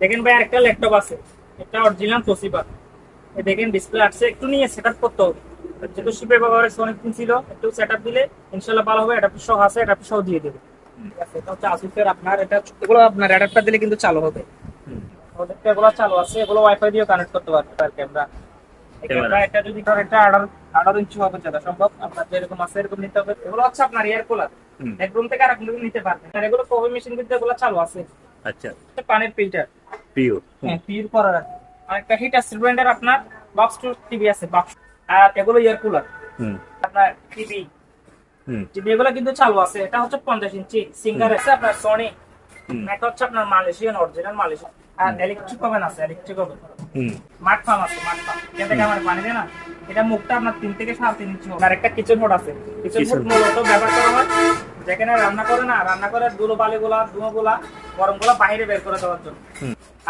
দেখেন ভাই আরেকটা ল্যাপটপ আছে। এটা অরিজিনাল তোসিবা এই দেখেন ডিসপ্লে আসছে। একটু নিয়ে সেটআপ করতে হবে। যেহেতু শিপের ব্যবহারে অনেক দিন ছিল একটু সেটআপ দিলে ইনশাআল্লাহ ভালো হবে। অ্যাডাপ্টার সহ আছে অ্যাডাপ্টার সহ দিয়ে দেবে আছে এটা হচ্ছে আসুসের আপনার এটা এগুলো আপনার অ্যাডাপ্টার দিলে কিন্তু চালু হবে। এগুলো চালু আছে এগুলো ওয়াইফাই দিয়ে কানেক্ট করতে পারবে তার ক্যামেরা ক্যামেরা এটা যদি ধর এটা আঠারো আঠারো ইঞ্চি হবে যেটা সম্ভব আপনার যেরকম আছে এরকম নিতে হবে। এগুলো হচ্ছে আপনার এয়ার কুলার এক রুম থেকে আরেক রুম নিতে পারবেন। আর এগুলো কফি মেশিন কিন্তু এগুলো চালু আছে। আচ্ছা। পানির ফিল্টার। প্রিয় হ্যাঁ পিউর করার আছে। আর একটা হিটার সিলিন্ডার আপনার বক্স টু টিভি আছে বক্স আর এগুলো এয়ার কুলার হুম। আপনার টিভি হুম। টিভি এগুলো কিন্তু চালু আছে এটা হচ্ছে পঞ্চাশ ইঞ্চি। সিঙ্গার আছে আপনার সনি। এটা হচ্ছে আপনার মালয়েশিয়ান অরিজিনাল মালয়েশিয়ান আর ইলেকট্রিক ওভেন আছে ইলেকট্রিক ওভেন হুম। মাঠ ফার্ম আছে মাঠ ফার্ম এখান থেকে আমার পানি দেয় না। এটা মুখটা আপনার তিন থেকে সাড়ে তিন ইঞ্চি আর একটা কিচেন মোড আছে। কিচেন Kitchen মূলত ব্যবহার করা হয় যেখানে রান্না করে না রান্না করে ধুলো বালি গুলা ধুমো গুলা গরমগুলা বাইরে বের করে দেওয়ার জন্য।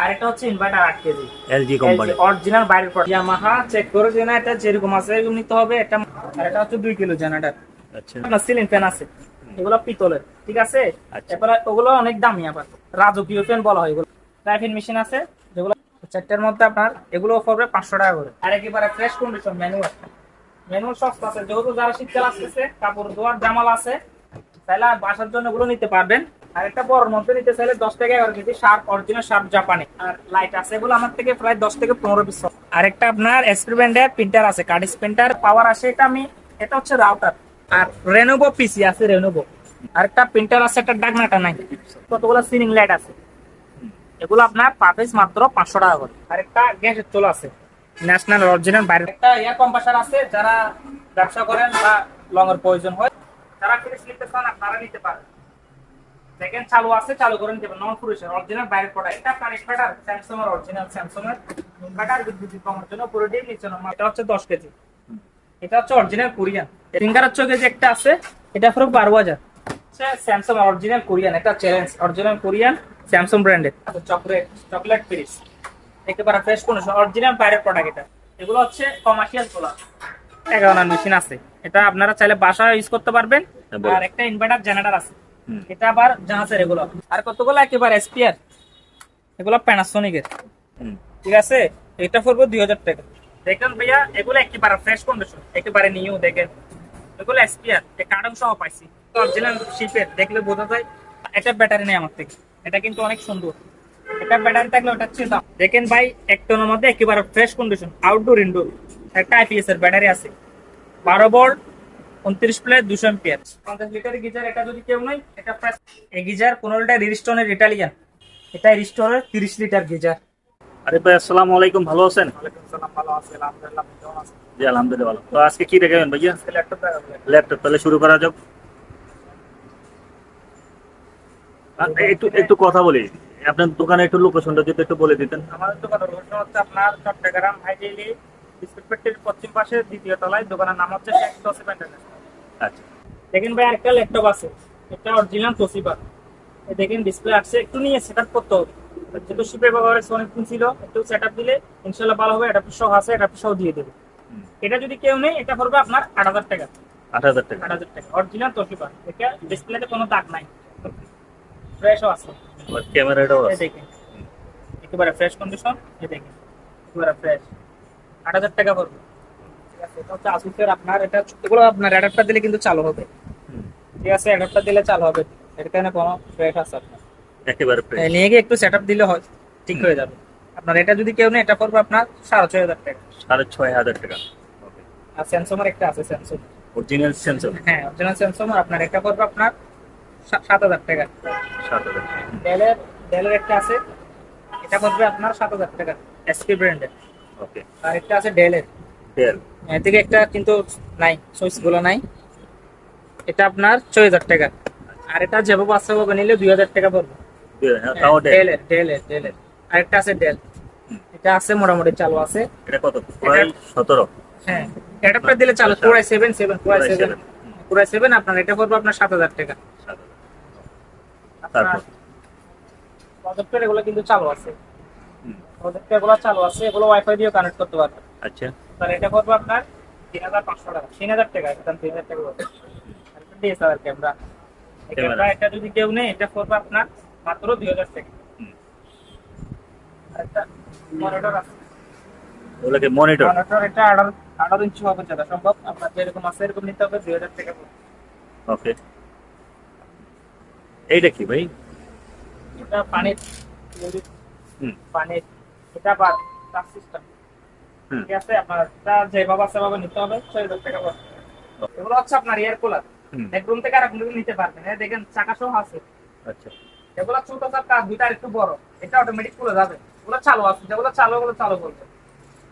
আর এটা হচ্ছে inverter KG. LG company original বাইরের প্রোডাক্ট ইয়ামাহা চেক করে যে না এটা যেরকম আছে এরকম নিতে হবে। এটা আর এটা হচ্ছে কিলো জেনারেটর আচ্ছা। সিলিং ফ্যান আছে। এগুলো পিতলের ঠিক আছে? আচ্ছা। এরপরে ওগুলো অনেক দামি আবার। রাজকীয় ফ্যান বলা হয় এগুলো। মেশিন আছে যেগুলো চারটার মধ্যে আপনার এগুলো পড়বে পাঁচশো টাকা করে। আর একেবারে ফ্রেশ কন্ডিশন ম্যানুয়াল ম্যানুয়াল সস্তা আছে। যেহেতু যারা শীতকাল আসতেছে কাপড় ধোয়ার জামাল আছে তাহলে বাসার জন্য এগুলো নিতে পারবেন। আর একটা বড় মধ্যে নিতে চাইলে দশ থেকে এগারো কেজি অরিজিনাল আর লাইট আছে এগুলো আমার থেকে প্রায় দশ থেকে পনেরো পিস আর একটা আপনার এক্সপেরিমেন্টের প্রিন্টার আছে প্রিন্টার পাওয়ার আসে এটা আমি, এটা হচ্ছে রাউটার আর রেনোভো পিসি আছে রেনোভো আর একটা প্রিন্টার আছে, একটা ডাকনাটা নাই কতগুলো সিলিং লাইট আছে? এগুলো আপনার পার পিস মাত্র পাঁচশো টাকা করে। আর একটা গ্যাসের চুল আছে ন্যাশনাল অরিজিনাল বাইরে একটা এয়ার কম্প্রেসার আছে, যারা ব্যবসা করেন বা এর প্রয়োজন হয়। যারা ফ্রিজ নিতে চান আপনারা নিতে পারেন। দেখেন, চালু আছে, চালু করে নিতে পারেন নন পুরুষের অরিজিনাল বাইরের প্রোডাক্ট এটা আপনার ইনভার্টার স্যামসাং এর অরিজিনাল স্যামসাং এর ইনভার্টার বিদ্যুৎ কমার জন্য পুরো ডিম নিচে নামা এটা হচ্ছে দশ কেজি। এটা হচ্ছে অরিজিনাল কোরিয়ান ফিঙ্গার হচ্ছে যে একটা আছে, এটা পুরো বারো হাজার। স্যামসাং অরিজিনাল কোরিয়ান এটা চ্যালেঞ্জ অরিজিনাল কোরিয়ান স্যামসাং ব্র্যান্ডের চকলেট চকলেট ফ্রিজ একেবারে ফ্রেশ কোনো অরিজিনাল বাইরের প্রোডাক্ট এটা। এগুলো হচ্ছে কমার্শিয়াল সোলার মেশিন আছে। এটা আপনারা চাইলে বাসায় ইউজ করতে পারবেন। হ্যাঁ, আর একটা ইনভার্টার জেনারেটর আছে। এটা আবার জাহাজের এগুলো। আর কতগুলো? একেবারে এসপিআর এগুলো প্যানাসোনিকের ঠিক আছে? এটা পড়ব দুই হাজার টাকা। দেখেন ভাইয়া এগুলো একেবারে ফ্রেশ কন্ডিশন একেবারে নিউ দেখেন। এগুলো এসপিআর কার্টন সহ পাইছি। অরিজিনাল শিপের দেখলে বোঝা যায়। এটা ব্যাটারি নেই আমার থেকে। এটা কিন্তু অনেক সুন্দর। এটা ব্যাটারি থাকলে ওটা দাম। দেখেন ভাই এক টনের মধ্যে একেবারে ফ্রেশ কন্ডিশন আউটডোর ইনডোর একটা আইপিএস এর ব্যাটারি আছে। বারো ভোল্ট উনত্রিশ প্লেট দুশো এম্পিয়ার পঞ্চাশ লিটার গিজার এটা যদি কেউ নেই এটা প্রায় এই গিজার পনেরোটা রিস্টনের ইটালিয়ান এটা রিস্টনের তিরিশ লিটার গিজার। আরে ভাই আসসালামু আলাইকুম ভালো আছেন? ওয়ালাইকুম সালাম ভালো আছি আলহামদুলিল্লাহ কেমন আছেন? জি আলহামদুলিল্লাহ ভালো। তো আজকে কি দেখাবেন ভাইয়া? ল্যাপটপ ল্যাপটপ তাহলে শুরু করা যাক। একটু একটু কথা বলি। আপনার দোকানে একটু লোকেশনটা যদি একটু বলে দিতেন। আমাদের দোকানের লোকেশন হচ্ছে আপনার চট্টগ্রাম হাইডেলি বিস্কুট ফ্যাক্টরির পশ্চিম পাশে দ্বিতীয় তলায় দোকানের নাম হচ্ছে শেখ তোসিফ ইন্টারন্যাশনাল আচ্ছা। দেখেন ভাই আরেকটা ল্যাপটপ আছে। এটা অরিজিনাল এই দেখেন ডিসপ্লে আসছে। একটু নিয়ে সেটআপ করতে হবে। যেহেতু শিপের ব্যবহারে অনেক দিন ছিল একটু সেটআপ দিলে ইনশাল্লাহ ভালো হবে। এটা সহ আছে এটা সহ দিয়ে দেবে। এটা যদি কেউ নেই এটা পড়বে আপনার আট হাজার টাকা। আট হাজার টাকা। আট হাজার টাকা। অরিজিনাল তোসিবা এটা ডিসপ্লেতে কোনো দাগ নাই। ফ্রেশও আছে। ক্যামেরাটাও আছে। দেখেন। একেবারে ফ্রেশ কন্ডিশন এই দেখেন। একেবারে ফ্রেশ আট হাজার টাকা পড়বে। ঠিক আছে এটা হচ্ছে আসুসের আপনার এটা এগুলো আপনার অ্যাডাপ্টার দিলে কিন্তু চালু হবে। ঠিক আছে অ্যাডাপ্টার দিলে চালু হবে। কারণে কোনো ফ্রেশ আছে আপনার। একেবারে এই নিয়ে গিয়ে একটু সেট দিলে হয় ঠিক হয়ে যাবে। আপনার এটা যদি কেউ নেই এটা পড়বে আপনার সাড়ে ছয় হাজার টাকা। সাড়ে ছয় হাজার টাকা। আর স্যামসং এর একটা আছে স্যামসং অরিজিনাল সেন্সর হ্যাঁ অরিজিনাল স্যামসং আপনার এটা পড়বে আপনার সাত হাজার টাকা। সাত হাজার ডেলের ডেলের একটা আছে এটা পড়বে আপনার সাত হাজার টাকা। এসপি ব্র্যান্ডের ওকে আর একটা আছে ডেলের ডেল এদিকে একটা কিন্তু নাই সুইচগুলো নাই। এটা আপনার ছয় হাজার টাকা আর এটা যেভাবে আছে ভাবে নিলে দুই হাজার টাকা পড়বে ডেলের ডেলের ডেলের আরেকটা আছে ডেল এটা আছে মোটামুটি চালু আছে। এটা কত? সতেরো। হ্যাঁ অ্যাডাপ্টার দিলে চালু পুরাই সেভেন সেভেন পুরাই সেভেন পুরাই সেভেন আপনার এটা পড়বে আপনার সাত হাজার টাকা। আপনার? প্রজেক্টর এগুলো কিন্তু চালু আছে। প্রজেক্টর এগুলো চালু আছে এগুলো ওয়াইফাই দিয়ে কানেক্ট করতে পারবেন আচ্ছা। তাহলে এটা পড়বে আপনার তিন হাজার পাঁচশো টাকা তিন হাজার টাকা এটা তিন হাজার টাকা পড়বে ডিএসএলআর ক্যামেরা ক্যামেরা। এটা যদি কেউ নেই এটা পড়বে আপনার মাত্র দুই হাজার টাকা। হুম। মনিটর আছে। ওগুলোকে মনিটর মনিটর এটা আঠারো আঠারো ইঞ্চি হবে যত সম্ভব। আপনার যেরকম আছে এরকম নিতে হবে দুই হাজার টাকা ওকে এইটা কি ভাই? এটা পানির হুম। পানির এটা বাদ টাচ সিস্টেম ঠিক আছে আপনার এটা যেভাবে আছে সেভাবে নিতে হবে ছয় হাজার টাকা পড়বে। এগুলো হচ্ছে আপনার এয়ার কুলার এক রুম থেকে আরেক রুম নিতে পারবেন। এই দেখেন চাকা সহ আছে। আচ্ছা। এগুলো ছোট চাকা দুইটা একটু বড়। এটা অটোমেটিক খুলে যাবে। ওগুলো চালু আছে যেগুলো চালু ওগুলো চালু করবে।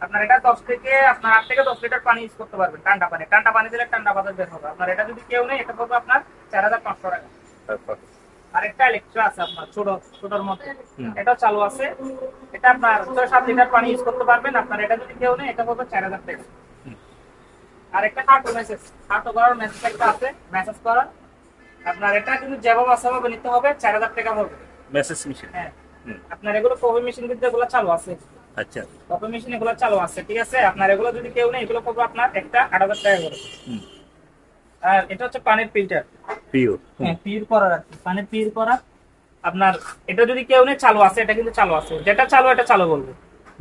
আপনার এটা দশ থেকে আপনার আট থেকে দশ লিটার পানি ইউজ করতে পারবেন ঠান্ডা পানি। ঠান্ডা পানি দিলে ঠান্ডা বাতাস বের হবে। আপনার এটা যদি কেউ নেই এটা পড়বে আপনার চার হাজার পাঁচশো টাকা। তারপর আর একটা ইলেকট্রা আছে আপনার ছোট ছোটর মধ্যে। এটা চালু আছে। এটা আপনার ছয় সাত লিটার পানি ইউজ করতে পারবেন। আপনার এটা যদি কেউ নেই এটা পড়বে চার হাজার টাকা। আর একটা হার্টো মেসেজ হার্টো করার মেসেজ একটা আছে মেসেজ করার। আপনার এটা কিন্তু যেভাবে আছে নিতে হবে। চার হাজার টাকা পড়বে। মেসেজ মেশিন হ্যাঁ। আপনার এগুলো কপি মেশিন কিন্তু এগুলো চালু আছে। আচ্ছা। কপি মেশিন এগুলো চালু আছে ঠিক আছে? আপনার এগুলো যদি কেউ নেই এগুলো করব আপনার একটা আট হাজার টাকা করে। আর এটা হচ্ছে পানির ফিল্টার। প্রিয় হ্যাঁ পির করার আর কি পানির পির করা। আপনার এটা যদি কেউ নেই চালু আছে এটা কিন্তু চালু আছে। যেটা চালু এটা চালু বলব।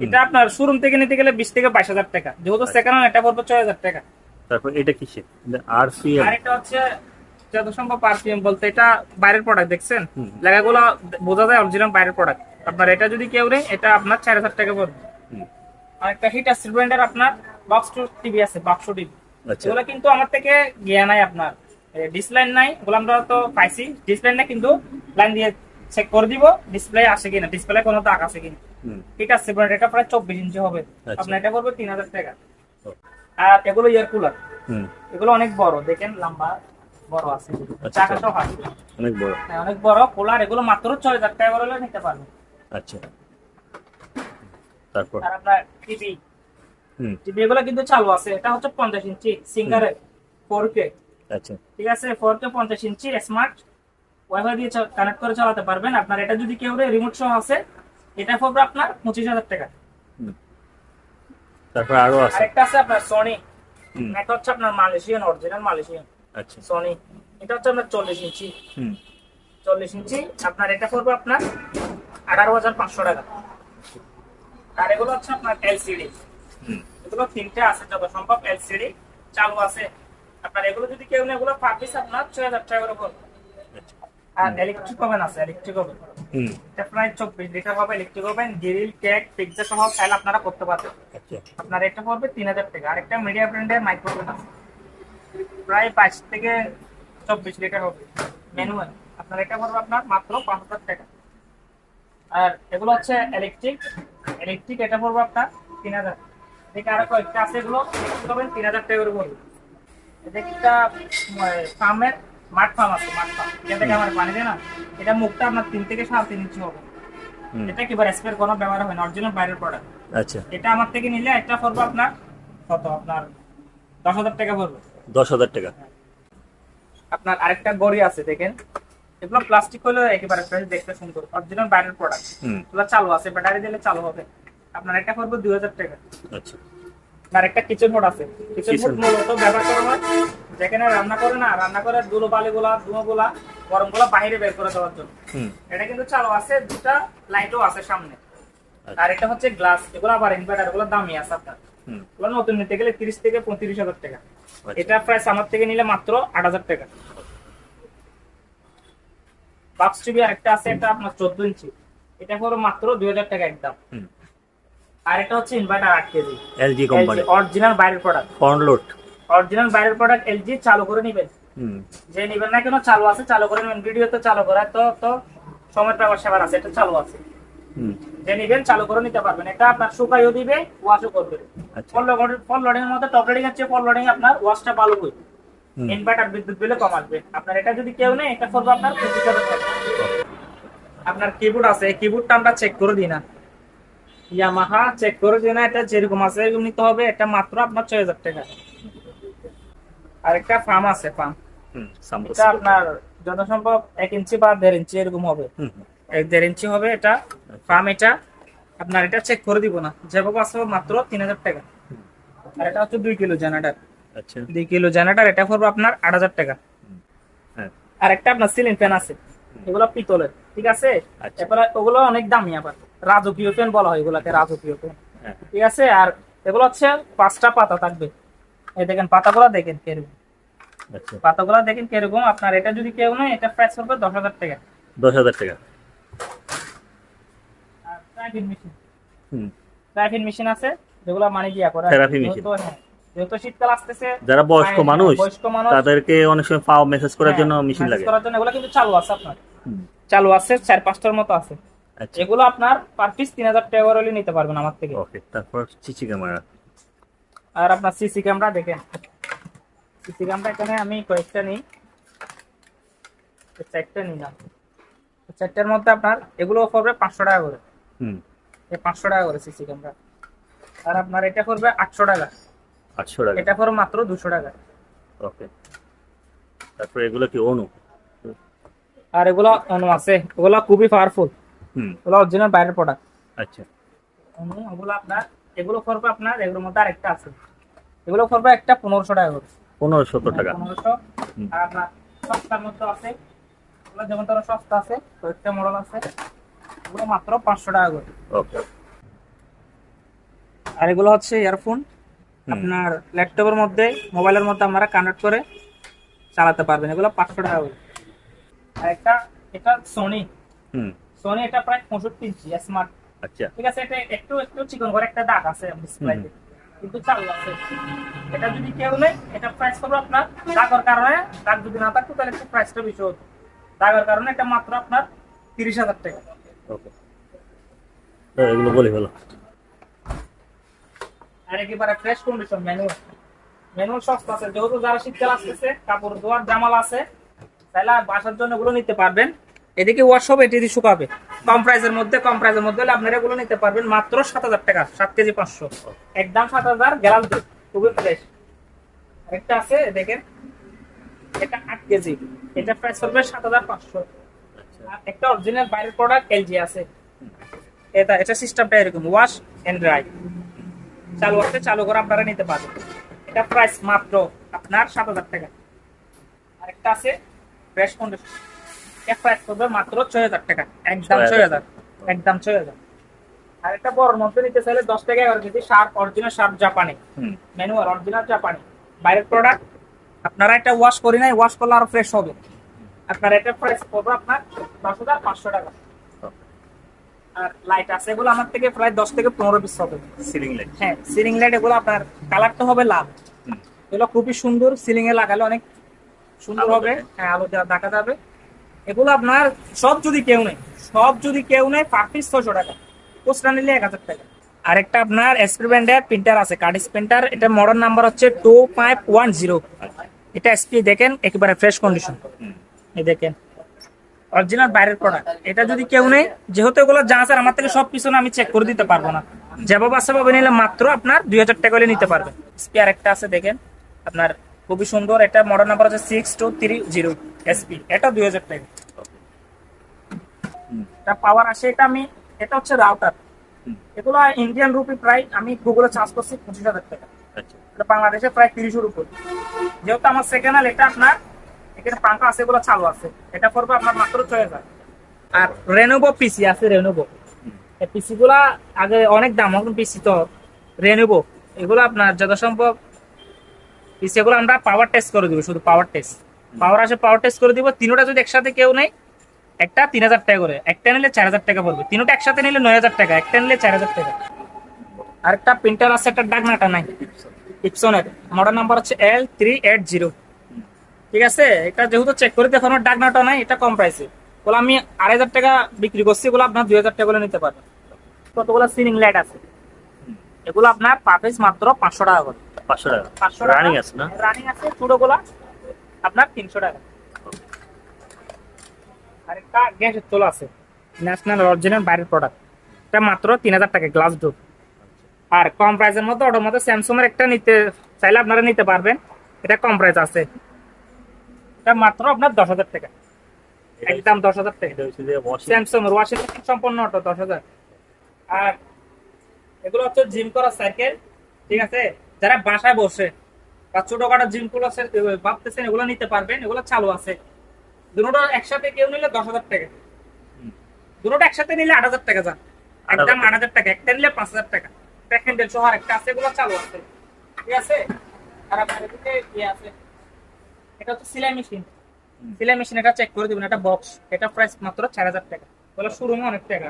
এটা আপনার শোরুম থেকে নিতে গেলে বিশ থেকে বাইশ হাজার টাকা। যেহেতু সেকেন্ড হ্যান্ড এটা পড়বে ছয় হাজার টাকা। তারপর এটা কিসে আর সি আর এটা হচ্ছে যত সম্ভব পারফিউম বলতে এটা বাইরের প্রোডাক্ট দেখছেন। লেখাগুলো বোঝা যায় অরিজিনাল বাইরের প্রোডাক্ট আপনার এটা যদি কেউ নেই এটা আপনার চার হাজার টাকা পড়বে। আর একটা হিট আছে আপনার বক্স টু টিভি আছে বক্স টিভি এগুলো কিন্তু আমার থেকে গিয়া নাই আপনার। ডিসলাইন নাই ওগুলো আমরা তো পাইছি। ডিসলাইন না কিন্তু লাইন দিয়ে চেক করে দিব ডিসপ্লে আসে কিনা। ডিসপ্লে কোনো দাগ আছে কিনা। ঠিক আছে ব্র্যান্ড এটা প্রায় চব্বিশ ইঞ্চি হবে। আচ্ছা। আপনার এটা পড়বে তিন হাজার টাকা। আর এগুলো ইয়ার কুলার হুম। এগুলো অনেক বড় দেখেন লম্বা বড় আছে। আচ্ছা। চাকা সহ আছে অনেক বড়। হ্যাঁ, অনেক বড়। কুলার এগুলো মাত্র ছয় হাজার টাকা করে নিতে পারবেন। আচ্ছা। তারপর? আর আপনার টিভি হুম। টিভি এগুলো কিন্তু চালু আছে এটা হচ্ছে পঞ্চাশ ইঞ্চি সিঙ্গারের ফোর কে আচ্ছা। ঠিক আছে ফোর কে পঞ্চাশ ইঞ্চি স্মার্ট ওয়াইফাই দিয়ে কানেক্ট করে চালাতে পারবেন। আপনার এটা যদি কেউ রিমোট সহ আছে এটা পড়বে আপনার পঁচিশ হাজার টাকা। তারপর আরও আছে। আরেকটা আছে আপনার সোনি এটা হচ্ছে আপনার মালয়েশিয়ান অরিজিনাল মালয়েশিয়ান আচ্ছা। সোনি এটা হচ্ছে আপনার চল্লিশ ইঞ্চি। হুম। চল্লিশ ইঞ্চি। আপনার এটা পড়বে আপনার আঠারো হাজার পাঁচশো টাকা। আর এগুলো হচ্ছে আপনার এলসিডি এগুলো তিনটে আছে যত সম্ভব এলসিডি চালু আছে। আপনার এগুলো যদি কেউ নেই এগুলো পার পিস আপনার ছয় হাজার টাকা করে পড়বে আচ্ছা। আর ইলেকট্রিক ওভেন আছে ইলেকট্রিক ওভেন এটা প্রায় চব্বিশ লিটার হবে electric oven grill cake pizza সহ চাইলে আপনারা করতে পারবেন। আচ্ছা। আপনার এটা পড়বে তিন হাজার টাকা। আরেকটা মিডিয়া ব্র্যান্ডের আছে। প্রায় বাইশ থেকে চব্বিশ লিটার হবে। ম্যানুয়াল আপনার এটা পড়বে আপনার মাত্র পাঁচ হাজার টাকা। আর এগুলো হচ্ছে ইলেকট্রিক ইলেকট্রিক এটা পড়বে আপনার তিন হাজার। এদিকে আরও কয়েকটা আছে এগুলো। electric তিন হাজার টাকা করে পড়বে এদিকে একটা ফার্মের মাঠ ফার্ম আছে মাঠ ফার্ম। এটা থেকে আমার পানি দেয় না। এটা মুখটা আপনার তিন থেকে সাড়ে তিন ইঞ্চি হবে। এটা কি স্প্রে কোনো ব্যবহার হয় না অরিজিনাল বাইরের প্রোডাক্ট আচ্ছা। এটা আমার থেকে নিলে একটা পড়বে আপনার কত? আপনার দশ হাজার টাকা পড়বে। দশ হাজার টাকা। আপনার আরেকটা গড়ি আছে দেখেন। এগুলো প্লাস্টিক হলে একেবারে ফ্রেশ দেখতে সুন্দর অরিজিনাল বাইরের প্রোডাক্ট এগুলো চালু আছে ব্যাটারি দিলে চালু হবে। আপনার একটা পড়বে দুই হাজার টাকা। আচ্ছা। আর একটা কিচেন হোড আছে। কিচেন হোড মূলত ব্যবহার করা হয় যেখানে রান্না করে না রান্না করে ধুলো বালি গুলা ধুলো গুলা গরমগুলা বাইরে বের করে দেওয়ার জন্য। এটা কিন্তু চালু আছে দুটা লাইটও আছে সামনে। আচ্ছা। আর এটা হচ্ছে গ্লাস এগুলো আবার ইনভার্টার এগুলো দামি আছে আপনার। এগুলো নতুন নিতে গেলে তিরিশ থেকে পঁয়ত্রিশ হাজার টাকা। আচ্ছা। এটা প্রাইস আমার থেকে নিলে মাত্র আট হাজার টাকা। বাক্স টিভি আরেকটা আছে এটা আপনার চোদ্দ ইঞ্চি। এটা হলো মাত্র দুই হাজার টাকা একদম। আর এটা হচ্ছে ইনভার্টার আট কেজি। এলজি কোম্পানি অরিজিনাল বাইরের প্রোডাক্ট ফ্রন্ট লোড অরিজিনাল বাইরের প্রোডাক্ট এলজি চালু করে নিবেন। হুম। যে নিবেন না কেন চালু আছে চালু করে নেবেন। চালু করা তো তো সময়ের ব্যবহার সেবার আছে এটা চালু আছে। হুম। যে নিবেন চালু করে নিতে পারবেন। এটা আপনার শুকাইও দিবে ওয়াশও করবে আচ্ছা। ফল লোডিং এর মধ্যে টপ লোডিং এর চেয়ে ফল লোডিং আপনার ওয়াশটা ভালো হুম। ইনভার্টার বিদ্যুৎ বিলে কম আসবে। আপনার এটা যদি কেউ নেই এটা করব আপনার আপনার কিবোর্ড আছে কিবোর্ডটা আমরা চেক করে দিই না। ইয়ামাহা চেক করে দিই না এটা যেরকম আছে এরকম নিতে হবে এটা মাত্র আপনার ছয় হাজার টাকা। আরেকটা ফার্ম আছে ফার্ম এটা আপনার যত সম্ভব এক ইঞ্চি বা দেড় ইঞ্চি এরকম হবে। এক দেড় ইঞ্চি হবে এটা ফার্ম এটা। আপনার এটা চেক করে দিব না যেভাবে আসবে মাত্র তিন হাজার টাকা। আর এটা হচ্ছে দুই কিলো জেনারেটার আচ্ছা। দুই কিলো জেনারেটার এটা পড়বে আপনার আট হাজার টাকা। হ্যাঁ। আর একটা আপনার সিলিং ফ্যান আছে এগুলো পিতলের ঠিক আছে? আচ্ছা। ওগুলো অনেক দামি আবার। রাজকীয় পেন বলা হয় এগুলাকে রাজকীয় পেন। হ্যাঁ। ঠিক আছে? আর এগুলো হচ্ছে পাঁচটা পাতা থাকবে। এই দেখেন পাতাগুলো দেখেন কীরকম। আচ্ছা। পাতাগুলো দেখেন কীরকম। আপনার এটা যদি কেউ নেয় এটা প্রাইস করবে দশ হাজার টাকা। দশ হাজার টাকা। আর ট্রাইফিন মেশিন হুম। ট্রাইফিন মেশিন আছে যেগুলো মানে দিয়া করে? Therapy machine। যেহেতু হ্যাঁ, শীতকাল আসতেছে যারা বয়স্ক হ্যাঁ, মানুষ বয়স্ক মানুষ তাদেরকে অনেক সময় পাওয়া মেসেজ করার হ্যাঁ, জন্য মেশিন লাগে। করার জন্য এগুলো কিন্তু চালু আছে আপনার। চালু আছে চার পাঁচটার মতো আছে। এগুলো আপনার পার পিস তিন হাজার টাকা করে নিতে পারবেন আমার থেকে। ওকে তারপর সিসি ক্যামেরা আর আপনার সিসি ক্যামেরা দেখেন। সিসি ক্যামেরা এখানে আমি কয়েকটা নিই। চারটা নিলাম চারটার মধ্যে আপনার এগুলো পড়বে পাঁচশো টাকা করে। হুম। এই পাঁচশো টাকা করে সিসি ক্যামেরা আর আপনার এটা করবে আটশো টাকা। আটশো টাকা। এটা করবে মাত্র দুশো টাকা। ওকে। তারপর এগুলো কি অনু? আর এগুলো অনু আছে। এগুলো খুবই পাওয়ারফুল এগুলো অরিজিনাল বাইরের প্রোডাক্ট আচ্ছা। এগুলো আপনার এগুলো করবে আপনার এগুলোর মধ্যে আরেকটা আছে। এগুলো করবে একটা পনেরোশো টাকা করে। পনেরো সত্তর টাকা। পনেরোশো। আর আপনার সস্তার মধ্যে আছে। এগুলো যেমন ধরো সস্তা আছে কয়েকটা মডেল আছে। এগুলো মাত্র পাঁচশো টাকা করে। ওকে। আর এগুলো হচ্ছে ইয়ারফোন আপনার ল্যাপটপের মধ্যে মোবাইলের মধ্যে আপনারা কানেক্ট করে চালাতে পারবেন। এগুলো পাঁচশো টাকা করে। আর একটা এটা সোনি হুম। সোনি এটা প্রায় পঁয়ষট্টি ইঞ্চি স্মার্ট আচ্ছা। ঠিক আছে এটা একটু একটু চিকন করে একটা দাগ আছে ডিসপ্লেতে কিন্তু চালু আছে। এটা যদি কেউ নেই এটা প্রাইস করবে আপনার দাগের কারণে দাগ যদি না থাকতো তাহলে একটু প্রাইসটা বেশি হতো। দাগের কারণে এটা মাত্র আপনার তিরিশ হাজার টাকা। ওকে। এগুলো বলি হলো। আর একেবারে ফ্রেশ কন্ডিশন ম্যানুয়াল ম্যানুয়াল সস্তা আছে। যেহেতু যারা শীতকাল আসতেছে কাপড় ধোয়ার জামাল আছে তাহলে বাসার জন্য এগুলো নিতে পারবেন। এদিকে ওয়াশপ এটি দিয়ে শুকাবে। কম প্রাইসের মধ্যে, কম প্রাইসের মধ্যে হলে আপনারা এগুলো নিতে পারবেন। মাত্র সাত হাজার টাকা, সাত কেজি পাঁচশো। একদম সাত হাজার গ্যারান্টি খুবই ফ্রেশ একটা আছে, দেখেন, এটা আট কেজি। এটা প্রাইস করবে সাত হাজার পাঁচশো। একটা অরিজিনাল বাইরের প্রোডাক্ট এলজি আছে। এটা এটা সিস্টেমটা এরকম ওয়াশ এন্ড ড্রাই চালু আছে, চালু করে আপনারা নিতে পারবেন। এটা প্রাইস মাত্র আপনার সাত হাজার টাকা। আরেকটা আছে ফ্রেশ কন্ডিশন প্রাইস করবে মাত্র ছয় হাজার টাকা। একদম ছয় হাজার একদম ছয় হাজার। আর একটা বড় মধ্যে নিতে চাইলে দশ টাকা এগারো কেজি শার্প অরিজিনাল শার্প জাপানি ম্যানুয়াল অরিজিনাল জাপানি। বাইরের প্রোডাক্ট আপনারা এটা ওয়াশ করি নাই ওয়াশ করলে আরও ফ্রেশ হবে। আপনার এটা প্রাইস পড়বে আপনার দশ হাজার পাঁচশো টাকা। আর লাইট আছে এগুলো আমার থেকে প্রায় দশ থেকে পনেরো পিস হবে। সিলিং লাইট হ্যাঁ সিলিং লাইট এগুলো আপনার কালারটা হবে লাল। এগুলো খুবই সুন্দর সিলিং এ লাগালে অনেক সুন্দর হবে। হ্যাঁ আলো দেখা যাবে। এগুলো আপনার সব যদি কেউ নেই সব যদি কেউ নেই পার ছশো টাকা। খুচরা নিলে এক হাজার টাকা। আরেকটা আপনার এসপি প্রিন্টার আছে কার্ডিস প্রিন্টার এটা মডেল নাম্বার হচ্ছে টু ফাইভ ওয়ান জিরো এটা এসপি দেখেন, একেবারে ফ্রেশ কন্ডিশন এই দেখেন অরিজিনাল বাইরের প্রোডাক্ট এটা যদি কেউ নেই যেহেতু এগুলো যা আছে আমার থেকে সব পিছনে আমি চেক করে দিতে পারব না। যেভাবে আছে ভাবে নিলে মাত্র আপনার দুই হাজার টাকা হলে নিতে পারবেন। স্পেয়ার একটা আছে, দেখেন, আপনার খুবই সুন্দর, এটা মডেল নাম্বার হচ্ছে six two three zero SP এটা দুই হাজার টাকা। হুম। এটা পাওয়ার আসে এটা আমি এটা হচ্ছে রাউটার এগুলো ইন্ডিয়ান রুপি প্রায় আমি গুগলে চার্জ করছি পঁচিশ হাজার টাকা। আচ্ছা। এটা বাংলাদেশে প্রায় তিরিশের উপর। যেহেতু আমার সেকেন্ড হ্যান্ড এটা আপনার এখানে পাঙ্খা আছে এগুলো চালু আছে। এটা পড়বে আপনার মাত্র ছয় হাজার। আর রেনোভো পিসি আছে রেনোভো এই পিসি গুলা আগে অনেক দাম এখন পিসি তো রেনোভো এগুলো আপনার যত সম্ভব পিসি গুলো আমরা পাওয়ার টেস্ট করে দিব শুধু পাওয়ার টেস্ট পাওয়ার আসে পাওয়ার টেস্ট করে দিব। তিনোটা যদি একসাথে কেউ নেই একটা তিন হাজার টাকা করে। একটা নিলে চার হাজার টাকা পড়বে। তিনোটা একসাথে নিলে নয় হাজার টাকা একটা নিলে চার হাজার টাকা। আরেকটা প্রিন্টার আছে একটা ডাকনাটা নাই। ইপসনের মডেল নাম্বার হচ্ছে এল থ্রি এইট জিরো ঠিক আছে? এটা যেহেতু চেক করে দেখো আমার ডাকনাটা নাই এটা কম প্রাইসে বলে আমি আড়াই হাজার টাকা বিক্রি করছি এগুলো আপনার দুই হাজার টাকা করে নিতে পারবেন। কতগুলো সিলিং লাইট আছে? এগুলো আপনার পার পিস মাত্র পাঁচশো টাকা করে। পাঁচশো টাকা। পাঁচশো রানিং আছে না? রানিং আছে আপনার তিনশো টাকা। আরেকটা গ্যাসের তোলা আছে। ন্যাশনাল অরিজিনাল বাইরের প্রোডাক্ট এটা মাত্র তিন হাজার টাকা গ্লাস ডোর আর কম প্রাইসের মধ্যে ওটার মধ্যে স্যামসং এর একটা নিতে চাইলে আপনারা নিতে পারবেন। এটা কম প্রাইস আছে। এটা মাত্র আপনার দশ হাজার টাকা। একদম দশ হাজার টাকা। স্যামসং ওয়াশিং মেশিন সম্পূর্ণ অটো দশ হাজার। আর এগুলো হচ্ছে জিম করার সাইকেল ঠিক আছে? যারা বাসায় বসে বা ছোটখাটো জিমগুলো ভাবতেছেন এগুলো নিতে পারবেন এগুলো চালু আছে। দুটো একসাথে কেউ নিলে দশ হাজার টাকা। দুটো একসাথে নিলে আট হাজার টাকা যান। একদম আট হাজার টাকা একটা নিলে পাঁচ হাজার টাকা। হ্যান্ডেল সহ একটা আছে এগুলো চালু আছে। ঠিক আছে? আর আপনার এদিকে ইয়ে আছে। এটা হচ্ছে সেলাই মেশিন সেলাই মেশিন এটা চেক করে দিবেন এটা বক্স এটা প্রাইস মাত্র চার হাজার টাকা। বলে শোরুমে অনেক টাকা।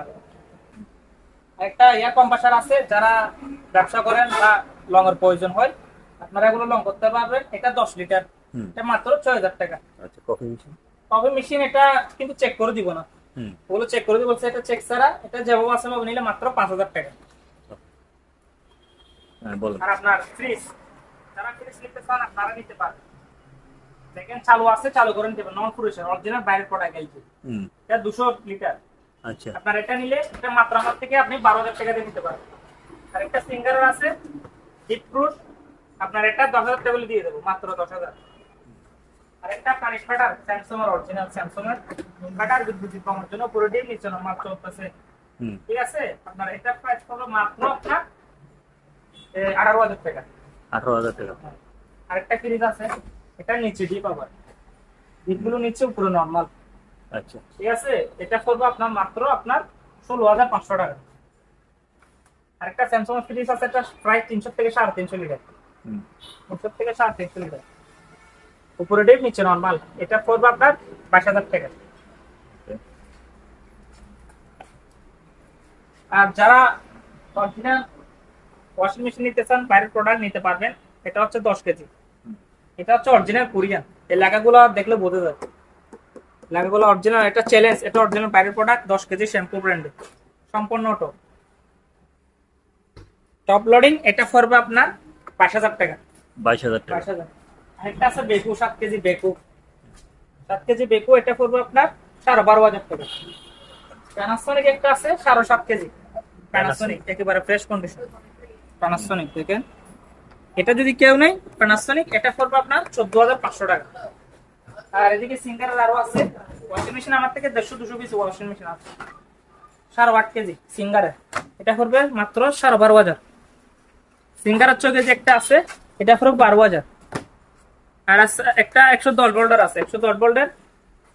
একটা এয়ার কম্পাসার আছে যারা ব্যবসা করেন বা লং এর প্রয়োজন হয়। আপনারা এগুলো লং করতে পারবেন। এটা দশ লিটার। এটা মাত্র ছয় হাজার টাকা। আচ্ছা কফি মেশিন তবে মেশিন এটা কিন্তু চেক করে দিব না। হুম। ওগুলো চেক করে দিব বলছে এটা চেক ছাড়া এটা যেভাবে আছে ভাবে নিলে মাত্র পাঁচ হাজার টাকা। হ্যাঁ বলেন। আর আপনার ফ্রিজ যারা ফ্রিজ নিতে চান আপনারা নিতে পারেন। দেখেন চালু আছে চালু করে নিতে পারেন। নন পুরুষের অরিজিনাল বাইরের প্রোডাক্ট হুম। এটা দুশো লিটার। আচ্ছা। আপনার এটা নিলে এটা মাত্র আমার থেকে আপনি বারো হাজার টাকা দিয়ে নিতে পারেন। আর একটা সিঙ্গার আছে ডিপ ফ্রুট আপনার একটা দশ হাজার টাকা দিয়ে দেবো মাত্র দশ হাজার। আর একটা কানেক্ট ফাটার স্যামসং এর অরিজিনাল স্যামসং এর। ফাটার বিদ্যুৎ কমার জন্য পুরো ডিম নিচে না মাত্র হুম। ঠিক আছে? আপনার এটা প্রাইস হলো মাত্র আপনার আঠারো হাজার টাকা। আঠারো হাজার টাকা। আরেকটা ফ্রিজ আছে এটা নিচে ডিপ আবার ডিপগুলো নিচে উপরে নর্মাল আচ্ছা। ঠিক আছে? এটা করব আপনার মাত্র আপনার ষোলো হাজার পাঁচশো টাকা। আরেকটা স্যামসং ফ্রিজ আছে এটা প্রায় তিনশো থেকে সাড়ে তিনশো লিটার। তিনশো থেকে সাড়ে তিনশো উপরে ডিপ নিচে নর্মাল এটা করব আপনার বাইশ হাজার টাকা। আর যারা অরিজিনাল ওয়াশিং মেশিন নিতে চান বাইরের প্রোডাক্ট নিতে পারবেন এটা হচ্ছে দশ কেজি। এটা হচ্ছে অরিজিনাল কোরিয়ান এই লাগাগুলো দেখলে বোঝা যায়। লাগাগুলো অরিজিনাল এটা চ্যালেঞ্জ এটা অরিজিনাল বাইরের প্রোডাক্ট দশ কেজি শ্যাম্পু ব্র্যান্ডের সম্পূর্ণ অটো টপ লোডিং এটা পড়বে আপনার বাইশ হাজার টাকা। বাইশ হাজার টাকা। বাইশ হাজার। আরেকটা আছে বেকু সাত কেজি বেকু। সাত কেজি বেকু এটা পড়বে আপনার সাড়ে বারো হাজার টাকা। প্যানাসনিক একটা আছে সাড়ে সাত কেজি। প্যানাসনিক একেবারে ফ্রেশ কন্ডিশন প্যানাসনিক দেখেন। এটা যদি কেউ নেই প্যানাসনিক এটা পড়বে আপনার চোদ্দ হাজার পাঁচশো টাকা। আর এদিকে সিঙ্গারের আরও আছে। ওয়াশিং মেশিন আমার থেকে দেড়শো দুশো পিস ওয়াশিং মেশিন আছে। সাড়ে আট কেজি সিঙ্গারের এটা পড়বে মাত্র সাড়ে বারো হাজার। সিঙ্গারের চোখে যে একটা আছে এটা পড়বে বারো হাজার। আর একটা একশো দশ ভোল্টের আছে। একশো দশ ভোল্টের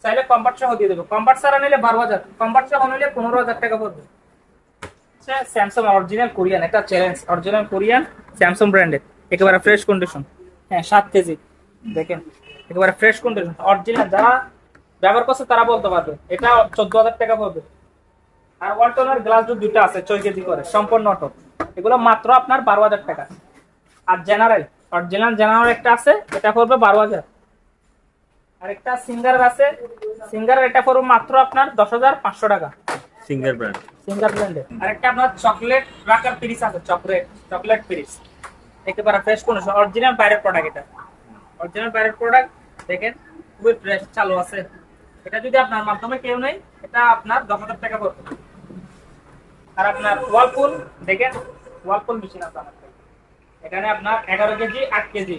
চাইলে কম্পার্ট সহ দিয়ে দেবো। কম্পার্ট ছাড়া নিলে বারো হাজার। কম্পার্ট সহ নিলে পনেরো হাজার টাকা পড়বে। স্যামসাং অরিজিনাল কোরিয়ান এটা চ্যালেঞ্জ অরিজিনাল কোরিয়ান স্যামসাং ব্র্যান্ডের একেবারে ফ্রেশ কন্ডিশন হ্যাঁ সাত কেজি। দেখেন একেবারে ফ্রেশ কন্ডিশন অরিজিনাল যারা ব্যবহার করছে তারা বলতে পারবে এটা চোদ্দ হাজার টাকা পড়বে। আর ওয়ালটনের গ্লাস দুইটা আছে ছয় কেজি করে। সম্পূর্ণ অটো এগুলো মাত্র আপনার বারো হাজার টাকা। আর জেনারেল অরিজিনাল জেনারেল একটা আছে এটা পড়বে বারো হাজার। আর একটা সিঙ্গার আছে সিঙ্গার এটা পড়বে মাত্র আপনার দশ হাজার পাঁচশো টাকা। সিঙ্গার ব্র্যান্ড সিঙ্গার ব্র্যান্ডের আর একটা আপনার চকলেট রাখার পিরিস আছে চকলেট চকলেট পিরিস একেবারে ফ্রেশ কোন অরিজিনাল বাইরের প্রোডাক্ট এটা। অরিজিনাল বাইরের প্রোডাক্ট দেখেন খুবই ফ্রেশ চালু আছে। এটা যদি আপনার মাধ্যমে কেউ নেই এটা আপনার দশ হাজার টাকা পড়বে। আর আপনার ওয়ালপুল দেখেন ওয়ালপুল মেশিন আছে আমার এখানে আপনার এগারো কেজি আট কেজি।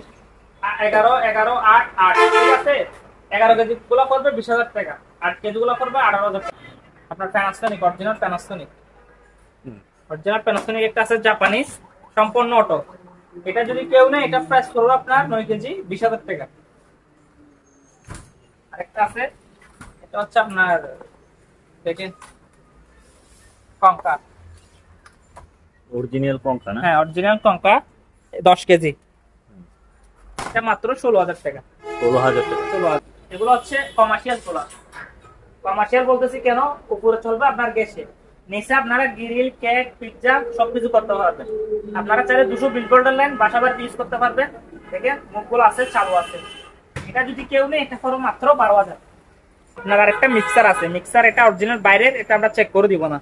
এগারো এগারো আট আট। ঠিক আছে? এগারো কেজি গুলো পড়বে বিশ হাজার টাকা। আট কেজি গুলো পড়বে আঠারো হাজার টাকা। আপনার প্যানাসনিক অরিজিনাল প্যানাসনিক হুম। অরিজিনাল প্যানাসনিক একটা আছে জাপানিজ সম্পূর্ণ অটো এটা যদি কেউ নেই এটা প্রাইস করবে আপনার নয় কেজি বিশ হাজার টাকা। আরেকটা আছে এটা হচ্ছে আপনার দেখেন কঙ্কা অরিজিনাল কঙ্কা না? হ্যাঁ অরিজিনাল কঙ্কা দশ কেজি। এটা মাত্র ষোলো হাজার টাকা। ষোলো হাজার টাকা। ষোলো হাজার। এগুলো হচ্ছে কমার্শিয়াল সোলার কমার্শিয়াল বলতেছি কেন? উপরে চলবে আপনার গ্যাসে। নিচে আপনারা গ্রিল কেক পিৎজা সবকিছু করতে পারবেন। আপনারা চাইলে দুশো বিল বোল্ডার লাইন বাসা বাড়িতে ইউজ করতে পারবেন। দেখেন মুখগুলো আছে চালু আছে। এটা যদি কেউ নেই এটা করো মাত্র বারো হাজার। আপনার আরেকটা মিক্সার আছে। মিক্সার এটা অরিজিনাল বাইরের এটা আমরা চেক করে দিব না।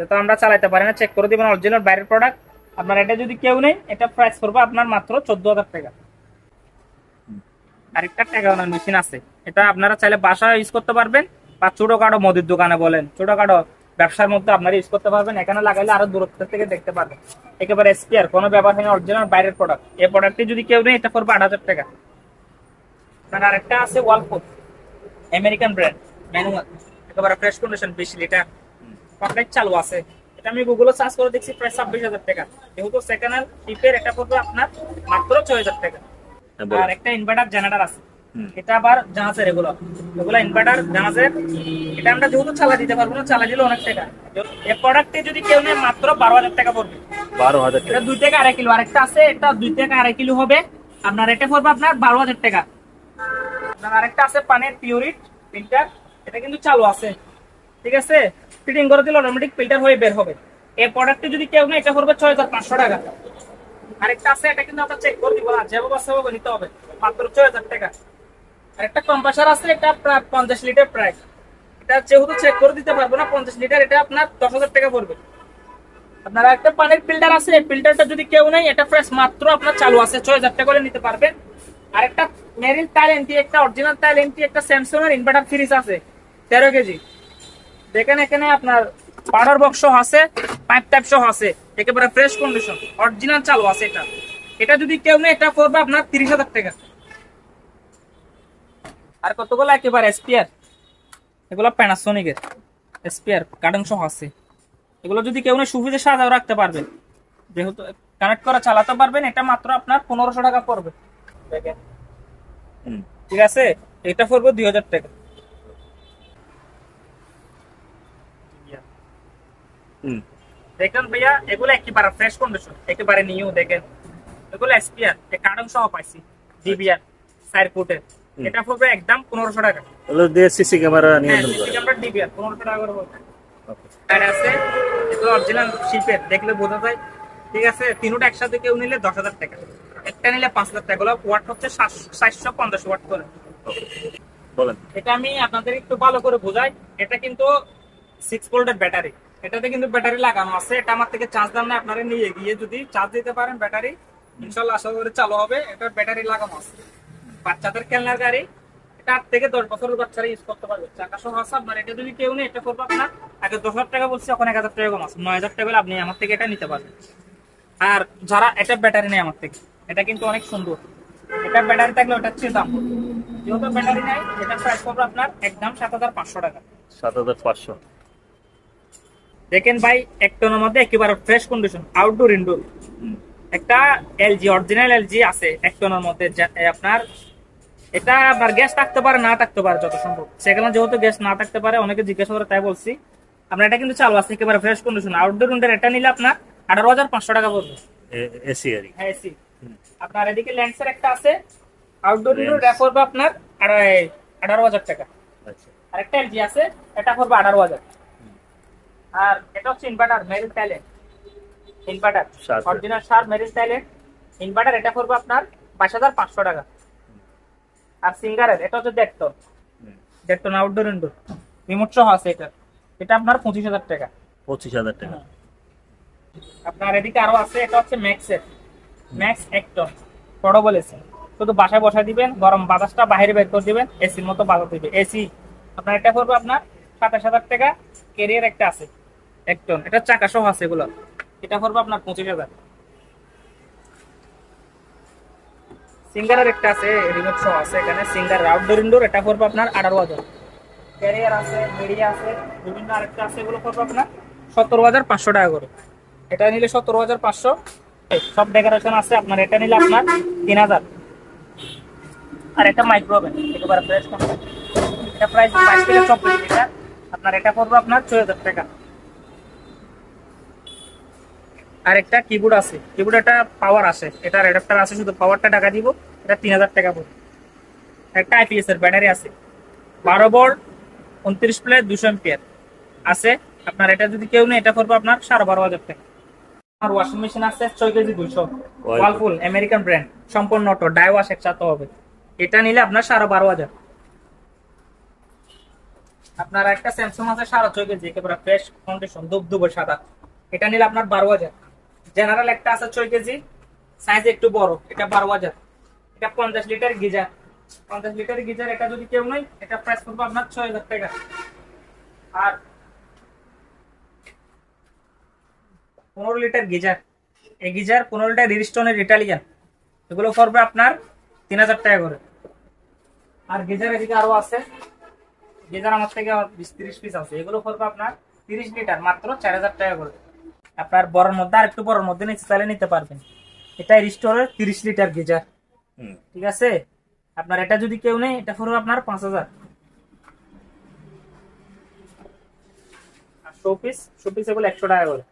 যেহেতু আমরা চালাইতে পারি না চেক করে দিব না অরিজিনাল বাইরের প্রোডাক্ট আপনার এটা যদি কেউ নেই এটা প্রাইস করবে আপনার মাত্র চোদ্দ হাজার টাকা। আরেকটা টাকা বানানোর মেশিন আছে। এটা আপনারা চাইলে বাসায় ইউজ করতে পারবেন, বা ছোটখাটো মুদির দোকানে বলেন, ছোটখাটো ব্যবসার মধ্যে আপনারা ইউজ করতে পারবেন। এখানে লাগাইলে আরও দূরত্ব থেকে দেখতে পারবেন। একেবারে স্পিয়ার কোনো ব্যবহার হয়নি অরিজিনাল বাইরের প্রোডাক্ট এই প্রোডাক্টটি যদি কেউ নেই এটা করবে আট হাজার টাকা। আপনার আরেকটা আছে ওয়ালপুল আমেরিকান ব্র্যান্ড ম্যানুয়াল একেবারে ফ্রেশ কন্ডিশন বেশি লিটার। কমপ্লিট চালু আছে। এটা আমি গুগলে সার্চ করে দেখছি প্রায় ছাব্বিশ হাজার টাকা। যেহেতু সেকেন্ড হ্যান্ড টিপের এটা পড়বে আপনার মাত্র ছয় হাজার টাকা। হ্যাঁ আর একটা ইনভার্টার জেনারেটর আছে। এটা আবার জাহাজের এগুলো। এগুলো ইনভার্টার জাহাজের এটা আমরা যেহেতু চালা দিতে পারব না চালা দিলে অনেক টাকা। এই প্রোডাক্টে যদি কেউ নেয় মাত্র বারো হাজার টাকা পড়বে। বারো হাজার টাকা। দুই থেকে আড়াই কিলো। আরেকটা আছে এটা দুই থেকে আড়াই কিলো হবে। আপনার এটা পড়বে আপনার বারো হাজার টাকা। আপনার আরেকটা আছে পানের পিউরিট ফিল্টার এটা কিন্তু চালু আছে। ঠিক আছে? ফিটিং করে দিলে অটোমেটিক ফিল্টার হয়ে বের হবে। এই প্রোডাক্টে যদি কেউ নেয়, এটা পড়বে ছয় হাজার পাঁচশো টাকা। আরেকটা আছে, এটা কিন্তু আমরা চেক করে দিব না যেভাবে সেভাবে নিতে হবে, মাত্র ছয় হাজার টাকা। আরেকটা কম্প্রেসার আছে, এটা প্রায় পঞ্চাশ লিটার প্রাইস এটা যেহেতু চেক করে দিতে পারব না, পঞ্চাশ লিটার এটা আপনার দশ হাজার টাকা পড়বে। আপনার একটা পানির ফিল্টার আছে, এই ফিল্টারটা যদি কেউ নেই এটা ফ্রেশ মাত্র আপনার চালু আছে, ছয় হাজার টাকা করে নিতে পারবেন। আর একটা মেরিন টাইল এনটি একটা অরিজিনাল টাইল এনটি একটা স্যামসাং এর ইনভার্টার ফ্রিজ আছে, তেরো কেজি। দেখেন এখানে আপনার পাউডার বক্স আছে পাইপ টাইপ সহ আছে, একেবারে ফ্রেশ কন্ডিশন অরিজিনাল চালু আছে এটা। এটা যদি কেউ নেই এটা করবে আপনার তিরিশ হাজার টাকা। আর কতগুলো একেবারে স্পিয়ার এগুলো প্যানাসোনিকের স্পিয়ার কার্টন সহ আছে। এগুলো যদি কেউ না সুবিধে সাজাও রাখতে পারবেন। যেহেতু কানেক্ট করা, চালাতে পারবেন, এটা মাত্র আপনার পনেরোশো টাকা পড়বে। ঠিক আছে? এটা পড়বে দুই হাজার টাকা। দেখেন ভাইয়া এগুলো একেবারে ফ্রেশ কন্ডিশন একেবারে নিউ দেখেন। এগুলো এসপিআর কার্টন সহ পাইছি ডিবিআর ফুটের এটা পড়বে একদম পনেরোশো টাকা। ওগুলো দিয়ে সিসি ক্যামেরা নিয়ন্ত্রণ করে ক্যামেরা ডিবিআর পনেরোশো টাকা করে পড়বে। আর আছে এগুলো অরিজিনাল শিপের দেখলে বোঝা যায়। ঠিক আছে তিনোটা একসাথে কেউ নিলে দশ হাজার টাকা। একটা নিলে পাঁচ হাজার টাকা এগুলো ওয়াট হচ্ছে সাতশো পঞ্চাশ ওয়াট করে। বলেন। এটা আমি আপনাদের একটু ভালো করে বোঝাই এটা কিন্তু সিক্স ভোল্টের ব্যাটারি এটাতে কিন্তু ব্যাটারি লাগানো আছে। এটা আমার থেকে চার্জ দেন না আপনারা নিয়ে গিয়ে যদি চার্জ দিতে পারেন ব্যাটারি, ইনশাল্লাহ আশা করি চালু হবে। এটা ব্যাটারি লাগানো আছে। বাচ্চাদের খেলনার গাড়ি, এটা থেকে দশ বাচ্চারা ইউজ করতে আপনার, এটা যদি কেউ নেই এটা করব আপনার। আগে দশ হাজার টাকা বলছি, এখন এক হাজার টাকা নয় হাজার টাকা আপনি আমার থেকে এটা নিতে পারবেন। আর যারা এটা ব্যাটারি নেই আমার থেকে, এটা কিন্তু অনেক সুন্দর। এটা ব্যাটারি থাকলে ওটা হচ্ছে দাম যেহেতু ব্যাটারি নেই এটা প্রাইস পড়বে আপনার একদম সাত হাজার পাঁচশো টাকা। সাত হাজার পাঁচশো। দেখেন ভাই এক টনের মধ্যে একেবারে ফ্রেশ কন্ডিশন আউটডোর ইনডোর একটা এলজি অরিজিনাল এলজি আছে এক টনের মধ্যে আপনার এটা আপনার গ্যাস থাকতে পারে না থাকতে পারে যত সম্ভব। সেখানে যেহেতু গ্যাস না থাকতে পারে অনেকে জিজ্ঞাসা করে তাই বলছি। আমরা এটা কিন্তু চালু আছে একেবারে ফ্রেশ কন্ডিশন আউটডোর ইনডোর এটা নিলে আপনার আঠারো হাজার পাঁচশো টাকা পড়বে। এসি আর হ্যাঁ এসি। আপনার এদিকে ল্যান্সের একটা আছে আউটডোর ইনডোর। এটা পড়বে আপনার আঠারো হাজার টাকা। আচ্ছা। আরেকটা এলজি আছে এটা পড়বে আঠারো হাজার। আর এটা হচ্ছে ইনভার্টার মেরিন ট্যালেন্ট ইনভার্টার। অরিজিনাল শার্প মেরিন ট্যালেন্ট ইনভার্টার এটা পড়বে আপনার বাইশ হাজার পাঁচশো টাকা। আর সিঙ্গারের এটা হচ্ছে দেড়টন হুম। দেড়টন আউটডোর ইনডোর রিমোট সহ আছে এটা। এটা আপনার পঁচিশ হাজার টাকা। পঁচিশ হাজার টাকা। আপনার এদিকে আরও আছে এটা হচ্ছে ম্যাক্সের ম্যাক্স একটন পোর্টেবল এসি শুধু বাসায় বসায় দিবেন গরম বাতাসটা বাইরে বের করে দিবেন এসির মতো বাজার দিবে এসি আপনার এটা পড়বে আপনার সাতাশ হাজার টাকা। কেরিয়ার একটা আছে। একটন এটা চাকা সহ আছে এগুলো। এটা পড়বে আপনার পঁচিশ হাজার। সিঙ্গারের একটা আছে রিমোট সহ আছে এখানে। সিঙ্গার আউটডোর ইনডোর এটা পড়বে আপনার আঠারো হাজার। ক্যারিয়ার আছে মিডিয়া আছে, বিভিন্ন আরেকটা আছে, এগুলো পড়বে আপনার সতেরো হাজার পাঁচশো টাকা করে। এটা নিলে সতেরো হাজার পাঁচশো। সব ডেকোরেশন আছে আপনার। এটা নিলে আপনার তিন হাজার। আর এটা মাইক্রোওভেন একেবারে ফ্রেশ এটা প্রাইস বাইশ থেকে চব্বিশ লিটার। আপনার এটা পড়বে আপনার ছয় হাজার টাকা। আর একটা কিবোর্ড আছে। কিবোর্ড একটা পাওয়ার আছে এটা অ্যাডাপ্টার আছে শুধু পাওয়ারটা টাকা দিব এটা তিন হাজার টাকা পড়বে। একটা আইপিএস এর ব্যাটারি আছে। বারো ভোল্ট উনত্রিশ প্লেট দুশো এম্পিয়ার আছে। আপনার এটা যদি কেউ নেই এটা পড়বে আপনার সাড়ে বারো হাজার টাকা। আমার ওয়াশিং মেশিন আছে ছয় কেজি দুইশো। ওয়ালপুল আমেরিকান ব্র্যান্ড সম্পূর্ণ অটো ডাই ওয়াশ একসাথে হবে। এটা নিলে আপনার সাড়ে বারো হাজার। আপনার একটা স্যামসাং আছে সাড়ে ছয় কেজি একেবারে ফ্রেশ কন্ডিশন দুব দুব সাদা। এটা নিলে আপনার বারো হাজার। জেনারেল একটা আছে ছয় কেজি। সাইজ একটু বড়, এটা বারো হাজার। এটা পঞ্চাশ লিটার গিজার। পঞ্চাশ লিটার গিজার, এটা যদি কেউ নেই এটা প্রাইস করব আপনার ছয় হাজার টাকা। আর পনেরো লিটার গিজার। এই গিজার পনেরো লিটার রিস্টনের ইটালিয়ান। এগুলো পড়বে আপনার তিন হাজার টাকা করে। আর গিজার এদিকে আরও আছে। গিজার আমার থেকে বিশ তিরিশ পিস আছে। এগুলো পড়বে আপনার তিরিশ লিটার, মাত্র চার হাজার টাকা করে। আপনার বড়র মধ্যে আর একটু বড়র মধ্যে নিচে চাইলে নিতে পারবেন। এটা রিস্টোরের তিরিশ লিটার গিজার। হুম। ঠিক আছে? আপনার এটা যদি কেউ নেই এটা পড়বে আপনার পাঁচ হাজার। শোপিস শোপিস পিস এগুলো একশো টাকা করে।